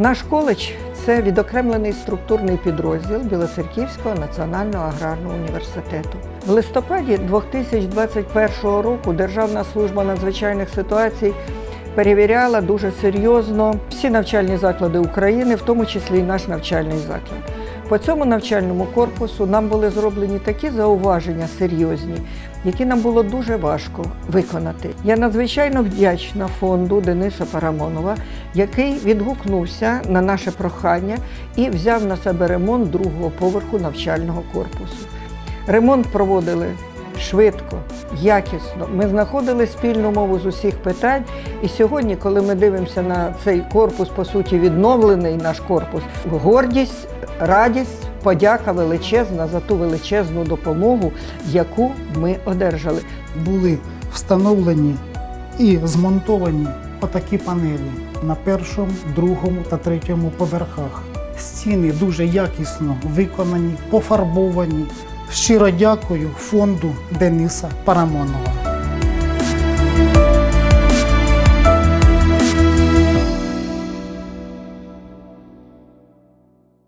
Наш коледж це відокремлений структурний підрозділ Білоцерківського національного аграрного університету. В листопаді 2021 року Державна служба надзвичайних ситуацій перевіряла дуже серйозно всі навчальні заклади України, в тому числі і наш навчальний заклад. По цьому навчальному корпусу нам були зроблені такі зауваження серйозні, які нам було дуже важко виконати. Я надзвичайно вдячна фонду Дениса Парамонова, який відгукнувся на наше прохання і взяв на себе ремонт другого поверху навчального корпусу. Ремонт проводили швидко, якісно. Ми знаходили спільну мову з усіх питань. І сьогодні, коли ми дивимося на цей корпус, по суті, відновлений наш корпус, гордість, радість, подяка величезна за ту величезну допомогу, яку ми одержали. були встановлені і змонтовані отакі панелі на першому, другому та третьому поверхах. Стіни дуже якісно виконані, пофарбовані. Щиро дякую фонду Дениса Парамонова.